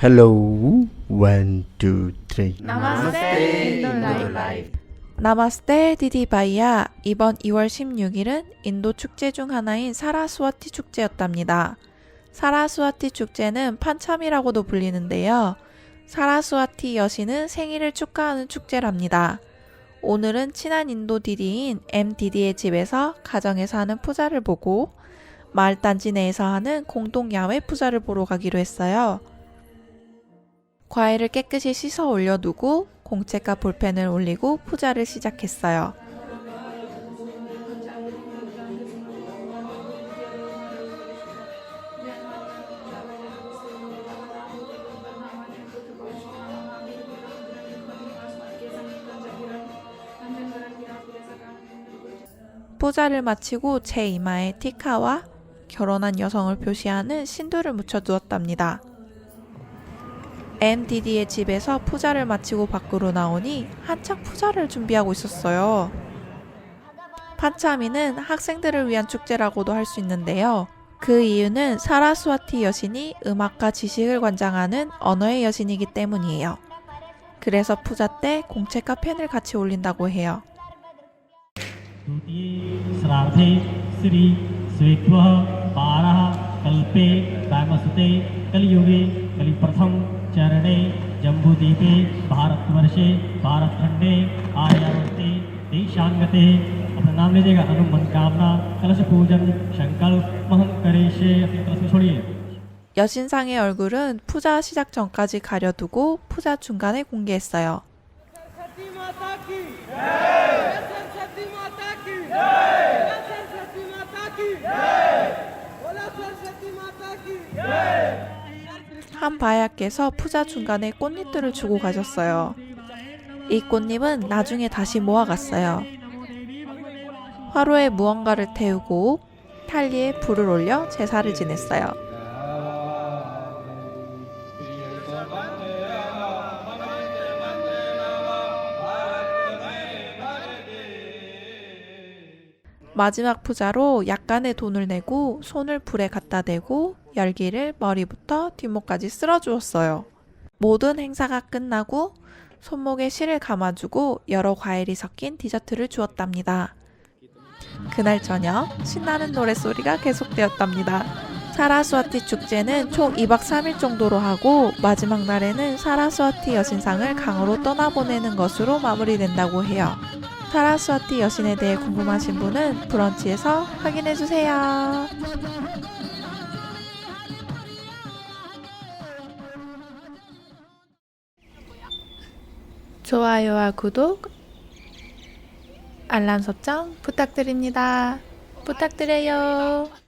Hello, one, two, three. 나마스테 인도 라이프 나마스테 디디바이야 이번 2월 16일은 인도 축제 중 하나인 사라스와티 축제였답니다. 사라스와티 축제는 판참이라고도 불리는데요. 사라스와티 여신은 생일을 축하하는 축제랍니다. 오늘은 친한 인도 디디인 MDD의 집에서 가정에서 하는 푸자를 보고 마을 단지 내에서 하는 공동 야외 푸자를 보러 가기로 했어요. 과일을 깨끗이 씻어 올려두고 공책과 볼펜을 올리고 푸자를 시작했어요. 푸자를 마치고 제 이마에 티카와 결혼한 여성을 표시하는 신도를 묻혀 두었답니다. MDD의 집에서 푸자를 마치고 밖으로 나오니 한창 푸자를 준비하고 있었어요. 판차미는 학생들을 위한 축제라고도 할 수 있는데요. 그 이유는 사라스와티 여신이 음악과 지식을 관장하는 언어의 여신이기 때문이에요. 그래서 푸자 때 공책과 펜을 같이 올린다고 해요. द्वितीये श्राद्धे श्री स्वेत्वः पारः कल्पे रामसुते कलियुगे कलिप्रथम चरणे जम्बूद्वीपे भारतवर्षे भारतखंडे आर्यावर्ते देशांगते अपना नाम लीजिएगा अनु मनोकामना कलश पूजन संकल्प महम करे से अपनी तरफ से छोड़िए 여신상의 얼굴은 푸자 시작 전까지 가려두고 푸자 중간에 공개했어요. सरस्वती 한 바야께서 푸자 중간에 꽃잎들을 주고 가셨어요. 이 꽃잎은 나중에 다시 모아갔어요. 화로에 무언가를 태우고 탈리에 불을 올려 제사를 지냈어요. 마지막 푸자로 약간의 돈을 내고 손을 불에 갖다 대고 열기를 머리부터 뒷목까지 쓸어주었어요. 모든 행사가 끝나고 손목에 실을 감아주고 여러 과일이 섞인 디저트를 주었답니다. 그날 저녁 신나는 노랫소리가 계속되었답니다. 사라스와티 축제는 총 2박 3일 정도로 하고 마지막 날에는 사라스와티 여신상을 강으로 떠나보내는 것으로 마무리된다고 해요. 사라스와티 여신에 대해 궁금하신 분은 브런치에서 확인해 주세요. 좋아요와 구독, 알람 설정 부탁드립니다. 부탁드려요.